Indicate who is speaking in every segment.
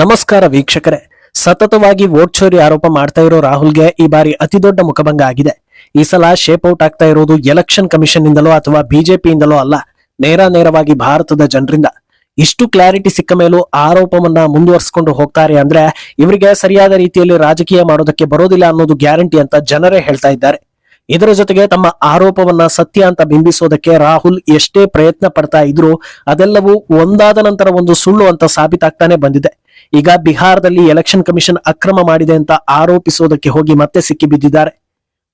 Speaker 1: ನಮಸ್ಕಾರ ವೀಕ್ಷಕರೇ. ಸತತವಾಗಿ ವೋಟ್ ಚೋರಿ ಆರೋಪ ಮಾಡ್ತಾ ಇರೋ ರಾಹುಲ್ಗೆ ಈ ಬಾರಿ ಅತಿದೊಡ್ಡ ಮುಖಭಂಗ ಆಗಿದೆ. ಈ ಸಲ ಶೇಪ್ ಔಟ್ ಆಗ್ತಾ ಇರೋದು ಎಲೆಕ್ಷನ್ ಕಮಿಷನ್ ಇಂದಲೋ ಅಥವಾ ಬಿಜೆಪಿಯಿಂದಲೋ ಅಲ್ಲ, ನೇರ ನೇರವಾಗಿ ಭಾರತದ ಜನರಿಂದ. ಇಷ್ಟು ಕ್ಲಾರಿಟಿ ಸಿಕ್ಕ ಮೇಲೂ ಆರೋಪವನ್ನ ಮುಂದುವರಿಸಿಕೊಂಡು ಹೋಗ್ತಾರೆ ಅಂದ್ರೆ ಇವರಿಗೆ ಸರಿಯಾದ ರೀತಿಯಲ್ಲಿ ರಾಜಕೀಯ ಮಾಡೋದಕ್ಕೆ ಬರೋದಿಲ್ಲ ಅನ್ನೋದು ಗ್ಯಾರಂಟಿ ಅಂತ ಜನರೇ ಹೇಳ್ತಾ ಇದ್ದಾರೆ. ಇದರ ಜೊತೆಗೆ ತಮ್ಮ ಆರೋಪವನ್ನ ಸತ್ಯ ಅಂತ ಬಿಂಬಿಸೋದಕ್ಕೆ ರಾಹುಲ್ ಎಷ್ಟೇ ಪ್ರಯತ್ನ ಪಡ್ತಾ ಇದ್ರು ಅದೆಲ್ಲವೂ ಒಂದಾದ ನಂತರ ಒಂದು ಸುಳ್ಳು ಅಂತ ಸಾಬೀತಾಗ್ತಾನೆ ಬಂದಿದೆ. ಈಗ ಬಿಹಾರದಲ್ಲಿ ಎಲೆಕ್ಷನ್ ಕಮಿಷನ್ ಅಕ್ರಮ ಮಾಡಿದೆ ಅಂತ ಆರೋಪಿಸೋದಕ್ಕೆ ಹೋಗಿ ಮತ್ತೆ ಸಿಕ್ಕಿಬಿದ್ದಿದ್ದಾರೆ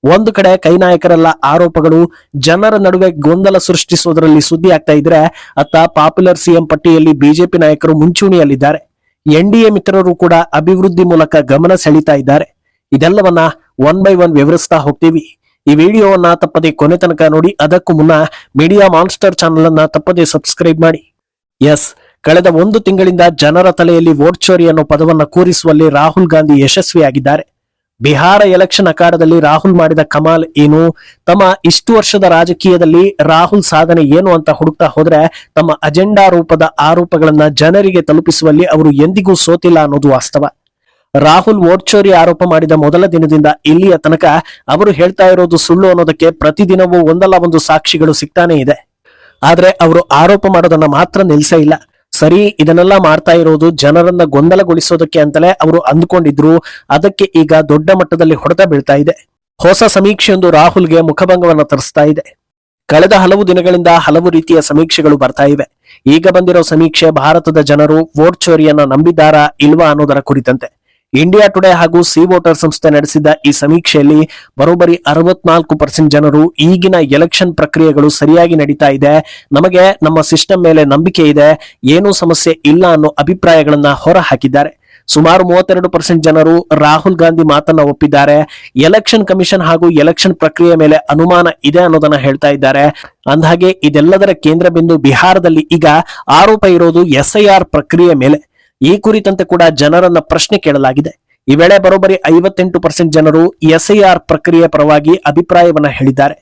Speaker 1: ಒಂದು ಕಡೆ ಕೈ ನಾಯಕರೆಲ್ಲ ಆರೋಪಗಳು ಜನರ ನಡುವೆ ಗೊಂದಲ ಸೃಷ್ಟಿಸುವುದರಲ್ಲಿ ಸುದ್ದಿ ಆಗ್ತಾ ಇದ್ರೆ ಅತ್ತ ಪಾಪ್ಯುಲರ್ ಸಿಎಂ ಪಟ್ಟಿಯಲ್ಲಿ ಬಿಜೆಪಿ ನಾಯಕರು ಮುಂಚೂಣಿಯಲ್ಲಿದ್ದಾರೆ. ಎನ್ ಮಿತ್ರರು ಕೂಡ ಅಭಿವೃದ್ಧಿ ಮೂಲಕ ಗಮನ ಸೆಳೀತಾ ಇದ್ದಾರೆ. ಇದೆಲ್ಲವನ್ನ ಒನ್ ಬೈ ಒನ್ ವಿವರಿಸ್ತಾ ಹೋಗ್ತೀವಿ. ಈ ವಿಡಿಯೋವನ್ನ ತಪ್ಪದೆ ಕೊನೆ ತನಕ ನೋಡಿ, ಅದಕ್ಕೂ ಮುನ್ನ ಮೀಡಿಯಾ ಮಾನ್ಸ್ಟರ್ ಚಾನಲ್ ಅನ್ನ ತಪ್ಪದೆ ಸಬ್ಸ್ಕ್ರೈಬ್ ಮಾಡಿ. ಎಸ್ ಕಳೆದ ಒಂದು ತಿಂಗಳಿಂದ ಜನರ ತಲೆಯಲ್ಲಿ ವೋಟ್ ಚೋರಿ ಅನ್ನೋ ಪದವನ್ನ ಕೂರಿಸುವಲ್ಲಿ ರಾಹುಲ್ ಗಾಂಧಿ ಯಶಸ್ವಿಯಾಗಿದ್ದಾರೆ. ಬಿಹಾರ ಎಲೆಕ್ಷನ್ ಅಖಾಡದಲ್ಲಿ ರಾಹುಲ್ ಮಾಡಿದ ಕಮಾಲ್ ಏನು? ತಮ್ಮ ಇಷ್ಟು ವರ್ಷದ ರಾಜಕೀಯದಲ್ಲಿ ರಾಹುಲ್ ಸಾಧನೆ ಏನು ಅಂತ ಹುಡುಕ್ತಾ ಹೋದ್ರೆ ತಮ್ಮ ಅಜೆಂಡಾ ರೂಪದ ಆರೋಪಗಳನ್ನ ಜನರಿಗೆ ತಲುಪಿಸುವಲ್ಲಿ ಅವರು ಎಂದಿಗೂ ಸೋತಿಲ್ಲ ಅನ್ನೋದು ವಾಸ್ತವ. ರಾಹುಲ್ ವೋಟ್ ಚೋರಿ ಆರೋಪ ಮಾಡಿದ ಮೊದಲ ದಿನದಿಂದ ಇಲ್ಲಿಯ ತನಕ ಅವರು ಹೇಳ್ತಾ ಇರೋದು ಸುಳ್ಳು ಅನ್ನೋದಕ್ಕೆ ಪ್ರತಿದಿನವೂ ಒಂದಲ್ಲ ಒಂದು ಸಾಕ್ಷಿಗಳು ಸಿಗ್ತಾನೆ ಇದೆ. ಆದ್ರೆ ಅವರು ಆರೋಪ ಮಾಡೋದನ್ನ ಮಾತ್ರ ನಿಲ್ಸೇ ಇಲ್ಲ. ಸರಿ, ಇದನ್ನೆಲ್ಲ ಮಾಡ್ತಾ ಇರೋದು ಜನರನ್ನ ಗೊಂದಲಗೊಳಿಸೋದಕ್ಕೆ ಅಂತಲೇ ಅವರು ಅಂದ್ಕೊಂಡಿದ್ರು. ಅದಕ್ಕೆ ಈಗ ದೊಡ್ಡ ಮಟ್ಟದಲ್ಲಿ ಹೊಡೆತ ಬೀಳ್ತಾ ಇದೆ. ಹೊಸ ಸಮೀಕ್ಷೆಯೊಂದು ರಾಹುಲ್ಗೆ ಮುಖಭಂಗವನ್ನ ತರಿಸ್ತಾ ಇದೆ. ಕಳೆದ ಹಲವು ದಿನಗಳಿಂದ ಹಲವು ರೀತಿಯ ಸಮೀಕ್ಷೆಗಳು ಬರ್ತಾ ಇವೆ. ಈಗ ಬಂದಿರೋ ಸಮೀಕ್ಷೆ ಭಾರತದ ಜನರು ವೋಟ್ ಚೋರಿಯನ್ನ ನಂಬಿದ್ದಾರಾ ಇಲ್ವಾ ಅನ್ನೋದರ ಕುರಿತಂತೆ. ಇಂಡಿಯಾ ಟುಡೇ ಹಾಗೂ ಸಿ ವೋಟರ್ ಸಂಸ್ಥೆ ನಡೆಸಿದ ಈ ಸಮೀಕ್ಷೆಯಲ್ಲಿ ಬರೋಬ್ಬರಿ ಅರವತ್ನಾಲ್ಕು ಪರ್ಸೆಂಟ್ ಜನರು ಈಗಿನ ಎಲೆಕ್ಷನ್ ಪ್ರಕ್ರಿಯೆಗಳು ಸರಿಯಾಗಿ ನಡೀತಾ ಇದೆ. ನಮಗೆ ನಮ್ಮ ಸಿಸ್ಟಮ್ ಮೇಲೆ ನಂಬಿಕೆ ಇದೆ. ಏನೂ ಸಮಸ್ಯೆ ಇಲ್ಲ ಅನ್ನೋ ಅಭಿಪ್ರಾಯಗಳನ್ನ ಹೊರ ಹಾಕಿದ್ದಾರೆ ಸುಮಾರು ಮೂವತ್ತೆರಡು ಪರ್ಸೆಂಟ್ ಜನರು ರಾಹುಲ್ ಗಾಂಧಿ ಮಾತನ್ನ ಒಪ್ಪಿದ್ದಾರೆ. ಎಲೆಕ್ಷನ್ ಕಮಿಷನ್ ಹಾಗೂ ಎಲೆಕ್ಷನ್ ಪ್ರಕ್ರಿಯೆ ಮೇಲೆ ಅನುಮಾನ ಇದೆ ಅನ್ನೋದನ್ನ ಹೇಳ್ತಾ ಇದ್ದಾರೆ. ಅಂದಹಾಗೆ ಇದೆಲ್ಲದರ ಕೇಂದ್ರ ಬಿಂದು ಬಿಹಾರದಲ್ಲಿ ಈಗ ಆರೋಪ ಇರೋದು ಎಸ್ಐಆರ್ ಪ್ರಕ್ರಿಯೆ ಮೇಲೆ. ಈ ಕುರಿತಂತೆ ಕೂಡ ಜನರನ್ನ ಪ್ರಶ್ನೆ ಕೇಳಲಾಗಿದೆ. ಈ ವೇಳೆ ಬರೋಬ್ಬರಿ ಐವತ್ತೆಂಟು ಪರ್ಸೆಂಟ್ ಜನರು ಎಸ್ಐಆರ್ ಪ್ರಕ್ರಿಯೆ ಪರವಾಗಿ ಅಭಿಪ್ರಾಯವನ್ನ ಹೇಳಿದ್ದಾರೆ.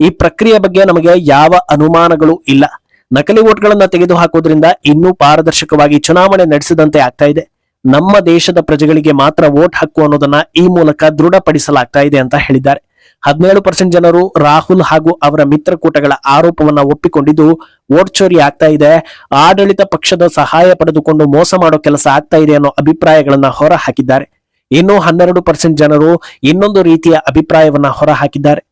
Speaker 1: ಈ ಪ್ರಕ್ರಿಯೆ ಬಗ್ಗೆ ನಮಗೆ ಯಾವ ಅನುಮಾನಗಳು ಇಲ್ಲ. ನಕಲಿ ಓಟ್ಗಳನ್ನ ತೆಗೆದು ಹಾಕೋದ್ರಿಂದ ಇನ್ನೂ ಪಾರದರ್ಶಕವಾಗಿ ಚುನಾವಣೆ ನಡೆಸಿದಂತೆ ಆಗ್ತಾ ಇದೆ. ನಮ್ಮ ದೇಶದ ಪ್ರಜೆಗಳಿಗೆ ಮಾತ್ರ ವೋಟ್ ಹಕ್ಕು ಅನ್ನೋದನ್ನ ಈ ಮೂಲಕ ದೃಢಪಡಿಸಲಾಗ್ತಾ ಇದೆ ಅಂತ ಹೇಳಿದ್ದಾರೆ. ಹದಿನೇಳು ಪರ್ಸೆಂಟ್ ಜನರು ರಾಹುಲ್ ಹಾಗೂ ಅವರ ಮಿತ್ರಕೂಟಗಳ ಆರೋಪವನ್ನ ಒಪ್ಪಿಕೊಂಡಿದ್ದು ವೋಟ್ ಚೋರಿ ಆಗ್ತಾ ಇದೆ. ಆಡಳಿತ ಪಕ್ಷದ ಸಹಾಯ ಪಡೆದುಕೊಂಡು ಮೋಸ ಮಾಡೋ ಕೆಲಸ ಆಗ್ತಾ ಇದೆ ಅನ್ನೋ ಅಭಿಪ್ರಾಯಗಳನ್ನ ಹೊರ ಹಾಕಿದ್ದಾರೆ ಇನ್ನು ಹನ್ನೆರಡು ಪರ್ಸೆಂಟ್ ಜನರು ಇನ್ನೊಂದು ರೀತಿಯ ಅಭಿಪ್ರಾಯವನ್ನ ಹೊರ ಹಾಕಿದ್ದಾರೆ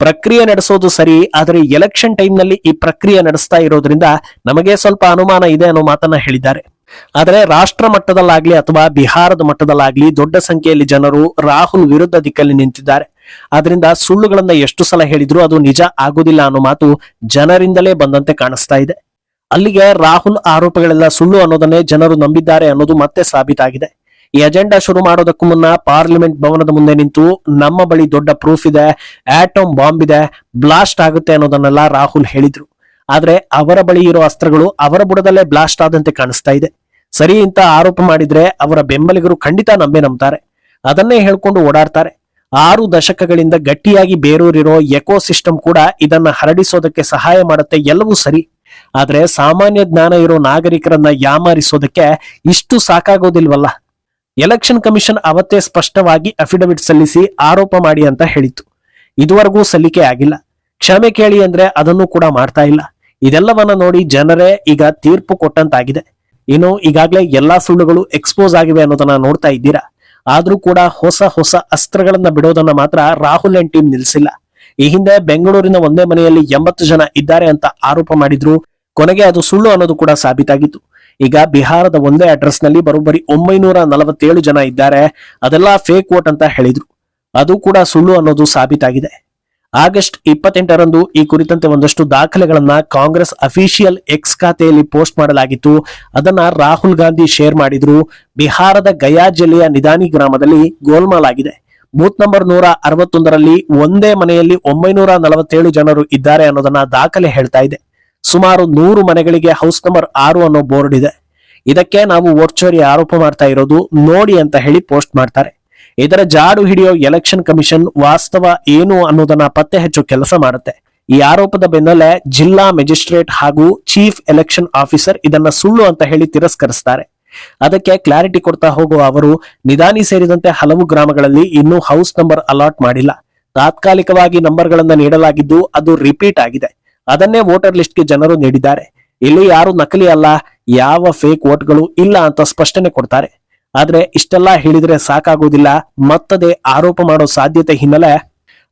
Speaker 1: ಪ್ರಕ್ರಿಯೆ ನಡೆಸೋದು ಸರಿ, ಆದರೆ ಎಲೆಕ್ಷನ್ ಟೈಮ್ನಲ್ಲಿ ಈ ಪ್ರಕ್ರಿಯೆ ನಡೆಸ್ತಾ ಇರೋದ್ರಿಂದ ನಮಗೆ ಸ್ವಲ್ಪ ಅನುಮಾನ ಇದೆ ಅನ್ನೋ ಮಾತನ್ನ ಹೇಳಿದ್ದಾರೆ. ಆದರೆ ರಾಷ್ಟ್ರ ಮಟ್ಟದಲ್ಲಾಗ್ಲಿ ಅಥವಾ ಬಿಹಾರದ ಮಟ್ಟದಲ್ಲಾಗ್ಲಿ ದೊಡ್ಡ ಸಂಖ್ಯೆಯಲ್ಲಿ ಜನರು ರಾಹುಲ್ ವಿರುದ್ಧ ದಿಕ್ಕಲ್ಲಿ ನಿಂತಿದ್ದಾರೆ. ಆದ್ರಿಂದ ಸುಳ್ಳುಗಳನ್ನ ಎಷ್ಟು ಸಲ ಹೇಳಿದ್ರು ಅದು ನಿಜ ಆಗುದಿಲ್ಲ ಅನ್ನೋ ಮಾತು ಜನರಿಂದಲೇ ಬಂದಂತೆ ಕಾಣಿಸ್ತಾ ಇದೆ. ಅಲ್ಲಿಗೆ ರಾಹುಲ್ ಆರೋಪಗಳೆಲ್ಲ ಸುಳ್ಳು ಅನ್ನೋದನ್ನೇ ಜನರು ನಂಬಿದ್ದಾರೆ ಅನ್ನೋದು ಮತ್ತೆ ಸಾಬೀತಾಗಿದೆ. ಈ ಅಜೆಂಡಾ ಶುರು ಮಾಡೋದಕ್ಕೂ ಮುನ್ನ ಪಾರ್ಲಿಮೆಂಟ್ ಭವನದ ಮುಂದೆ ನಿಂತು ನಮ್ಮ ಬಳಿ ದೊಡ್ಡ ಪ್ರೂಫ್ ಇದೆ ಆಟೋಮ್ ಬಾಂಬ್ ಇದೆ ಬ್ಲಾಸ್ಟ್ ಆಗುತ್ತೆ ಅನ್ನೋದನ್ನೆಲ್ಲ ರಾಹುಲ್ ಹೇಳಿದ್ರು. ಆದ್ರೆ ಅವರ ಬಳಿ ಇರೋ ಅಸ್ತ್ರಗಳು ಅವರ ಬುಡದಲ್ಲೇ ಬ್ಲಾಸ್ಟ್ ಆದಂತೆ ಕಾಣಿಸ್ತಾ ಇದೆ. ಸರಿ ಇಂತ ಆರೋಪ ಮಾಡಿದ್ರೆ ಅವರ ಬೆಂಬಲಿಗರು ಖಂಡಿತ ನಂಬೆ ನಂಬ್ತಾರೆ. ಅದನ್ನೇ ಹೇಳ್ಕೊಂಡು ಓಡಾಡ್ತಾರೆ. ಆರು ದಶಕಗಳಿಂದ ಗಟ್ಟಿಯಾಗಿ ಬೇರೂರಿರೋ ಎಕೋ ಸಿಸ್ಟಮ್ ಕೂಡ ಇದನ್ನ ಹರಡಿಸೋದಕ್ಕೆ ಸಹಾಯ ಮಾಡುತ್ತೆ ಎಲ್ಲವೂ ಸರಿ. ಆದ್ರೆ ಸಾಮಾನ್ಯ ಜ್ಞಾನ ಇರೋ ನಾಗರಿಕರನ್ನ ಯಾಮಾರಿಸೋದಕ್ಕೆ ಇಷ್ಟು ಸಾಕಾಗೋದಿಲ್ವಲ್ಲ? ಎಲೆಕ್ಷನ್ ಕಮಿಷನ್ ಅವತ್ತೇ ಸ್ಪಷ್ಟವಾಗಿ ಅಫಿಡವಿಟ್ ಸಲ್ಲಿಸಿ ಆರೋಪ ಮಾಡಿ ಅಂತ ಹೇಳಿತ್ತು. ಇದುವರೆಗೂ ಸಲ್ಲಿಕೆ ಆಗಿಲ್ಲ. ಕ್ಷಮೆ ಕೇಳಿ ಅಂದ್ರೆ ಅದನ್ನು ಕೂಡ ಮಾಡ್ತಾ ಇಲ್ಲ. ಇದೆಲ್ಲವನ್ನ ನೋಡಿ ಜನರೇ ಈಗ ತೀರ್ಪು ಕೊಟ್ಟಂತಾಗಿದೆ. ಇನ್ನು ಈಗಾಗಲೇ ಎಲ್ಲಾ ಸುಳ್ಳುಗಳು ಎಕ್ಸ್ಪೋಸ್ ಆಗಿವೆ ಅನ್ನೋದನ್ನ ನೋಡ್ತಾ ಇದ್ದೀರಾ? ಆದ್ರೂ ಕೂಡ ಹೊಸ ಹೊಸ ಅಸ್ತ್ರಗಳನ್ನ ಬಿಡೋದನ್ನ ಮಾತ್ರ ರಾಹುಲ್ ಅಂಡ್ ಟೀಮ್ ನಿಲ್ಲಿಸಿಲ್ಲ ಈ ಹಿಂದೆ ಬೆಂಗಳೂರಿನ ಒಂದೇ ಮನೆಯಲ್ಲಿ ಎಂಬತ್ತು ಜನ ಇದ್ದಾರೆ ಅಂತ ಆರೋಪ ಮಾಡಿದ್ರು. ಕೊನೆಗೆ ಅದು ಸುಳ್ಳು ಅನ್ನೋದು ಕೂಡ ಸಾಬೀತಾಗಿತ್ತು. ಈಗ ಬಿಹಾರದ ಒಂದೇ ಅಡ್ರೆಸ್ನಲ್ಲಿ ಬರೋಬ್ಬರಿ ಒಂಬೈನೂರ ನಲವತ್ತೇಳು ಜನ ಇದ್ದಾರೆ. ಅದೆಲ್ಲ ಫೇಕ್ ವೋಟ್ ಅಂತ ಹೇಳಿದ್ರು. ಅದು ಕೂಡ ಸುಳ್ಳು ಅನ್ನೋದು ಸಾಬೀತಾಗಿದೆ. ಆಗಸ್ಟ್ ಇಪ್ಪತ್ತೆಂಟರಂದು ಈ ಕುರಿತಂತೆ ಒಂದಷ್ಟು ದಾಖಲೆಗಳನ್ನ ಕಾಂಗ್ರೆಸ್ ಅಫಿಷಿಯಲ್ ಎಕ್ಸ್ ಖಾತೆಯಲ್ಲಿ ಪೋಸ್ಟ್ ಮಾಡಲಾಗಿತ್ತು. ಅದನ್ನ ರಾಹುಲ್ ಗಾಂಧಿ ಶೇರ್ ಮಾಡಿದ್ರು. ಬಿಹಾರದ ಗಯಾ ಜಿಲ್ಲೆಯ ನಿಧಾನಿ ಗ್ರಾಮದಲ್ಲಿ ಗೋಲ್ಮಾಲ್ ಆಗಿದೆ ಬೂತ್ ನಂಬರ್ ನೂರ ಅರವತ್ತೊಂದರಲ್ಲಿ ಒಂದೇ ಮನೆಯಲ್ಲಿ ಒಂಬೈನೂರ ನಲವತ್ತೇಳು ಜನರು ಇದ್ದಾರೆ ಅನ್ನೋದನ್ನ ದಾಖಲೆ ಹೇಳ್ತಾ ಇದೆ. ಸುಮಾರು ನೂರು ಮನೆಗಳಿಗೆ ಹೌಸ್ ನಂಬರ್ ಆರು ಅನ್ನೋ ಬೋರ್ಡ್ ಇದೆ. ಇದಕ್ಕೆ ನಾವು ಓರ್ಚೋರಿ ಆರೋಪ ಮಾಡ್ತಾ ಇರೋದು ನೋಡಿ ಅಂತ ಹೇಳಿ ಪೋಸ್ಟ್ ಮಾಡ್ತಾರೆ. ಇದರ ಜಾಡು ಹಿಡಿಯೋ ಎಲೆಕ್ಷನ್ ಕಮಿಷನ್ ವಾಸ್ತವ ಏನು ಅನ್ನೋದನ್ನ ಪತ್ತೆ ಹೆಚ್ಚು ಕೆಲಸ ಮಾಡುತ್ತೆ. ಈ ಆರೋಪದ ಬೆನ್ನಲ್ಲೇ ಜಿಲ್ಲಾ ಮೆಜಿಸ್ಟ್ರೇಟ್ ಹಾಗೂ ಚೀಫ್ ಎಲೆಕ್ಷನ್ ಆಫೀಸರ್ ಇದನ್ನ ಸುಳ್ಳು ಅಂತ ಹೇಳಿ ತಿರಸ್ಕರಿಸ್ತಾರೆ. ಅದಕ್ಕೆ ಕ್ಲಾರಿಟಿ ಕೊಡ್ತಾ ಹೋಗುವ ಅವರು ನಿಧಾನಿ ಸೇರಿದಂತೆ ಹಲವು ಗ್ರಾಮಗಳಲ್ಲಿ ಇನ್ನೂ ಹೌಸ್ ನಂಬರ್ ಅಲಾಟ್ ಮಾಡಿಲ್ಲ. ತಾತ್ಕಾಲಿಕವಾಗಿ ನಂಬರ್ಗಳನ್ನ ನೀಡಲಾಗಿದ್ದು ಅದು ರಿಪೀಟ್ ಆಗಿದೆ. ಅದನ್ನೇ ವೋಟರ್ ಲಿಸ್ಟ್ಗೆ ಜನರು ನೀಡಿದ್ದಾರೆ. ಇಲ್ಲಿ ಯಾರು ನಕಲಿ ಅಲ್ಲ, ಯಾವ ಫೇಕ್ ವೋಟ್ಗಳು ಇಲ್ಲ ಅಂತ ಸ್ಪಷ್ಟನೆ ಕೊಡ್ತಾರೆ. ಆದ್ರೆ ಇಷ್ಟೆಲ್ಲ ಹೇಳಿದ್ರೆ ಸಾಕಾಗೋದಿಲ್ಲ. ಮತ್ತದೇ ಆರೋಪ ಮಾಡೋ ಸಾಧ್ಯತೆ ಹಿನ್ನೆಲೆ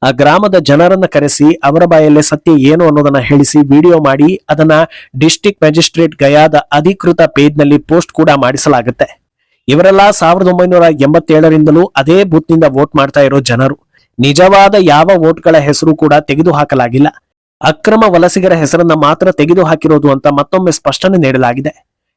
Speaker 1: ಆ ಗ್ರಾಮದ ಜನರನ್ನ ಕರೆಸಿ ಅವರ ಬಾಯಲ್ಲೇ ಸತ್ಯ ಏನು ಅನ್ನೋದನ್ನ ಹೇಳಿಸಿ ವಿಡಿಯೋ ಮಾಡಿ, ಅದನ್ನ ಡಿಸ್ಟಿಕ್ ಮ್ಯಾಜಿಸ್ಟ್ರೇಟ್ ಗಯಾದ ಅಧಿಕೃತ ಪೇಜ್ನಲ್ಲಿ ಪೋಸ್ಟ್ ಕೂಡ ಮಾಡಿಸಲಾಗುತ್ತೆ. ಇವರೆಲ್ಲ ಸಾವಿರದ ಒಂಬೈನೂರ ಎಂಬತ್ತೇಳರಿಂದಲೂ ಅದೇ ಬೂತ್ನಿಂದ ವೋಟ್ ಮಾಡ್ತಾ ಇರೋ ಜನರು. ನಿಜವಾದ ಯಾವ ವೋಟ್ಗಳ ಹೆಸರು ಕೂಡ ತೆಗೆದು ಹಾಕಲಾಗಿಲ್ಲ ಅಕ್ರಮ ವಲಸಿಗರ ಹೆಸರನ್ನ ಮಾತ್ರ ತೆಗೆದು ಹಾಕಿರೋದು ಅಂತ ಮತ್ತೊಮ್ಮೆ ಸ್ಪಷ್ಟನೆ ನೀಡಲಾಗಿದೆ.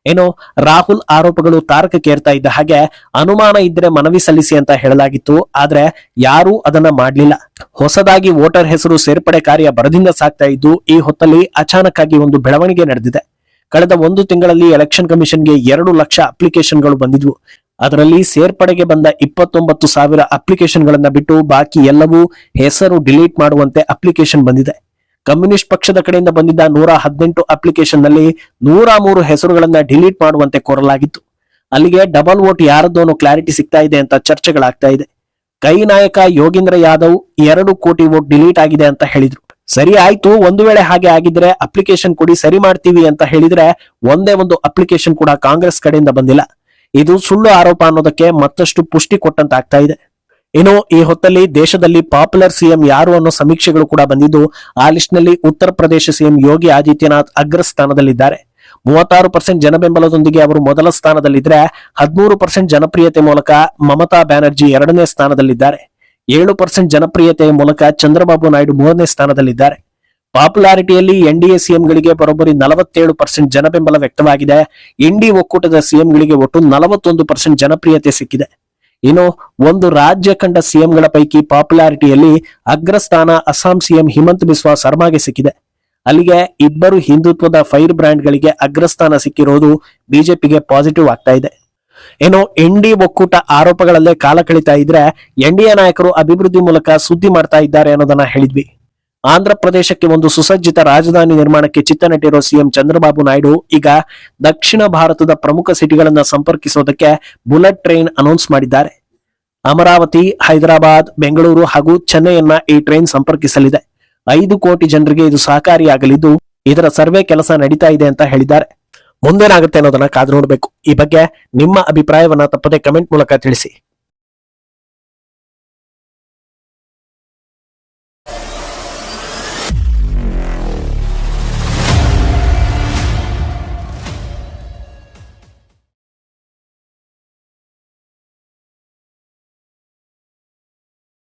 Speaker 1: ಏನೋ, ರಾಹುಲ್ ಆರೋಪಗಳು ತಾರಕಕ್ಕೇರ್ತಾ ಇದ್ದ ಹಾಗೆ ಅನುಮಾನ ಇದ್ರೆ ಮನವಿ ಸಲ್ಲಿಸಿ ಅಂತ ಹೇಳಲಾಗಿತ್ತು. ಆದ್ರೆ ಯಾರೂ ಅದನ್ನ ಮಾಡಲಿಲ್ಲ. ಹೊಸದಾಗಿ ವೋಟರ್ ಹೆಸರು ಸೇರ್ಪಡೆ ಕಾರ್ಯ ಬರದಿಂದ ಸಾಗ್ತಾ ಇದ್ದು, ಈ ಹೊತ್ತಲ್ಲಿ ಅಚಾನಕ್ ಆಗಿ ಒಂದು ಬೆಳವಣಿಗೆ ನಡೆದಿದೆ. ಕಳೆದ ಒಂದು ತಿಂಗಳಲ್ಲಿ ಎಲೆಕ್ಷನ್ ಕಮಿಷನ್ಗೆ ಎರಡು ಲಕ್ಷ ಅಪ್ಲಿಕೇಶನ್ಗಳು ಬಂದಿದ್ವು. ಅದರಲ್ಲಿ ಸೇರ್ಪಡೆಗೆ ಬಂದ ಇಪ್ಪತ್ತೊಂಬತ್ತು ಸಾವಿರ ಅಪ್ಲಿಕೇಶನ್ಗಳನ್ನ ಬಿಟ್ಟು ಬಾಕಿ ಎಲ್ಲವೂ ಹೆಸರು ಡಿಲೀಟ್ ಮಾಡುವಂತೆ ಅಪ್ಲಿಕೇಶನ್ ಬಂದಿದೆ. ಕಮ್ಯುನಿಸ್ಟ್ ಪಕ್ಷದ ಕಡೆಯಿಂದ ಬಂದಿದ್ದ ನೂರ ಹದಿನೆಂಟು ಅಪ್ಲಿಕೇಶನ್ನಲ್ಲಿ ನೂರ ಮೂರು ಹೆಸರುಗಳನ್ನ ಡಿಲೀಟ್ ಮಾಡುವಂತೆ ಕೋರಲಾಗಿತ್ತು. ಅಲ್ಲಿಗೆ ಡಬಲ್ ವೋಟ್ ಯಾರದ್ದು ಅನ್ನೋ ಕ್ಲಾರಿಟಿ ಸಿಗ್ತಾ ಇದೆ ಅಂತ ಚರ್ಚೆಗಳಾಗ್ತಾ ಇದೆ. ಕೈ ನಾಯಕ ಯೋಗೇಂದ್ರ ಯಾದವ್ ಎರಡು ಕೋಟಿ ವೋಟ್ ಡಿಲೀಟ್ ಆಗಿದೆ ಅಂತ ಹೇಳಿದ್ರು. ಸರಿ ಆಯ್ತು, ಒಂದು ವೇಳೆ ಹಾಗೆ ಆಗಿದ್ರೆ ಅಪ್ಲಿಕೇಶನ್ ಕೊಡಿ, ಸರಿ ಮಾಡ್ತೀವಿ ಅಂತ ಹೇಳಿದ್ರೆ ಒಂದೇ ಒಂದು ಅಪ್ಲಿಕೇಶನ್ ಕೂಡ ಕಾಂಗ್ರೆಸ್ ಕಡೆಯಿಂದ ಬಂದಿಲ್ಲ. ಇದು ಸುಳ್ಳು ಆರೋಪ ಅನ್ನೋದಕ್ಕೆ ಮತ್ತಷ್ಟು ಪುಷ್ಟಿ ಕೊಟ್ಟಂತಾಗ್ತಾ ಇದೆ. ಇನ್ನು ಈ ಹೊತ್ತಲ್ಲಿ ದೇಶದಲ್ಲಿ ಪಾಪ್ಯುಲರ್ ಸಿಎಂ ಯಾರು ಅನ್ನೋ ಸಮೀಕ್ಷೆಗಳು ಕೂಡ ಬಂದಿದ್ದು, ಆ ಲಿಸ್ಟ್ನಲ್ಲಿ ಉತ್ತರ ಪ್ರದೇಶ ಸಿಎಂ ಯೋಗಿ ಆದಿತ್ಯನಾಥ್ ಅಗ್ರ ಸ್ಥಾನದಲ್ಲಿದ್ದಾರೆ. ಮೂವತ್ತಾರು ಪರ್ಸೆಂಟ್ ಜನಬೆಂಬಲದೊಂದಿಗೆ ಅವರು ಮೊದಲ ಸ್ಥಾನದಲ್ಲಿದ್ದರೆ ಹದಿಮೂರು ಪರ್ಸೆಂಟ್ ಜನಪ್ರಿಯತೆ ಮೂಲಕ ಮಮತಾ ಬ್ಯಾನರ್ಜಿ ಎರಡನೇ ಸ್ಥಾನದಲ್ಲಿದ್ದಾರೆ. ಏಳು ಪರ್ಸೆಂಟ್ ಜನಪ್ರಿಯತೆಯ ಮೂಲಕ ಚಂದ್ರಬಾಬು ನಾಯ್ಡು ಮೂರನೇ ಸ್ಥಾನದಲ್ಲಿದ್ದಾರೆ. ಪಾಪ್ಯುಲಾರಿಟಿಯಲ್ಲಿ ಎನ್ಡಿಎ ಸಿಎಂಗಳಿಗೆ ಬರೋಬ್ಬರಿ ನಲವತ್ತೇಳು ಪರ್ಸೆಂಟ್ ಜನಬೆಂಬಲ ವ್ಯಕ್ತವಾಗಿದೆ. ಎನ್ಡಿ ಒಕ್ಕೂಟದ ಸಿಎಂಗಳಿಗೆ ಒಟ್ಟು ನಲವತ್ತೊಂದು ಪರ್ಸೆಂಟ್ ಜನಪ್ರಿಯತೆ ಸಿಕ್ಕಿದೆ. ಇನ್ನು ಒಂದು ರಾಜ್ಯ ಕಂಡ ಸಿಎಂಗಳ ಪೈಕಿ ಪಾಪ್ಯುಲಾರಿಟಿಯಲ್ಲಿ ಅಗ್ರಸ್ಥಾನ ಅಸ್ಸಾಂ ಸಿಎಂ ಹಿಮಂತ್ ಬಿಸ್ವಾ ಸರ್ಮಾಗೆ ಸಿಕ್ಕಿದೆ. ಅಲ್ಲಿಗೆ ಇಬ್ಬರು ಹಿಂದುತ್ವದ ಫೈರ್ ಬ್ರ್ಯಾಂಡ್ಗಳಿಗೆ ಅಗ್ರಸ್ಥಾನ ಸಿಕ್ಕಿರೋದು ಬಿಜೆಪಿಗೆ ಪಾಸಿಟಿವ್ ಆಗ್ತಾ ಇದೆ. ಏನೋ ಎನ್ಡಿ ಒಕ್ಕೂಟ ಆರೋಪಗಳಲ್ಲೇ ಕಾಲ ಕಳೀತಾ ಇದ್ರೆ ಎನ್ಡಿಎ ನಾಯಕರು ಅಭಿವೃದ್ಧಿ ಮೂಲಕ ಸುದ್ದಿ ಮಾಡ್ತಾ ಇದ್ದಾರೆ ಅನ್ನೋದನ್ನ ಹೇಳಿದ್ವಿ. ಆಂಧ್ರ ಪ್ರದೇಶಕ್ಕೆ ಒಂದು ಸುಸಜ್ಜಿತ ರಾಜಧಾನಿ ನಿರ್ಮಾಣಕ್ಕೆ ಚಿತ್ತ ಸಿಎಂ ಚಂದ್ರಬಾಬು ನಾಯ್ಡು, ಈಗ ದಕ್ಷಿಣ ಭಾರತದ ಪ್ರಮುಖ ಸಿಟಿಗಳನ್ನ ಸಂಪರ್ಕಿಸೋದಕ್ಕೆ ಬುಲೆಟ್ ಟ್ರೈನ್ ಅನೌನ್ಸ್ ಮಾಡಿದ್ದಾರೆ. ಅಮರಾವತಿ, ಹೈದರಾಬಾದ್, ಬೆಂಗಳೂರು ಹಾಗೂ ಚೆನ್ನೈಯನ್ನ ಈ ಟ್ರೈನ್ ಸಂಪರ್ಕಿಸಲಿದೆ. ಐದು ಕೋಟಿ ಜನರಿಗೆ ಇದು ಸಹಕಾರಿಯಾಗಲಿದ್ದು, ಇದರ ಸರ್ವೆ ಕೆಲಸ ನಡೀತಾ ಇದೆ ಅಂತ ಹೇಳಿದ್ದಾರೆ. ಮುಂದೇನಾಗುತ್ತೆ ಅನ್ನೋದನ್ನ ಕಾದು ನೋಡಬೇಕು. ಈ ಬಗ್ಗೆ ನಿಮ್ಮ ಅಭಿಪ್ರಾಯವನ್ನ ತಪ್ಪದೆ ಕಮೆಂಟ್ ಮೂಲಕ ತಿಳಿಸಿ.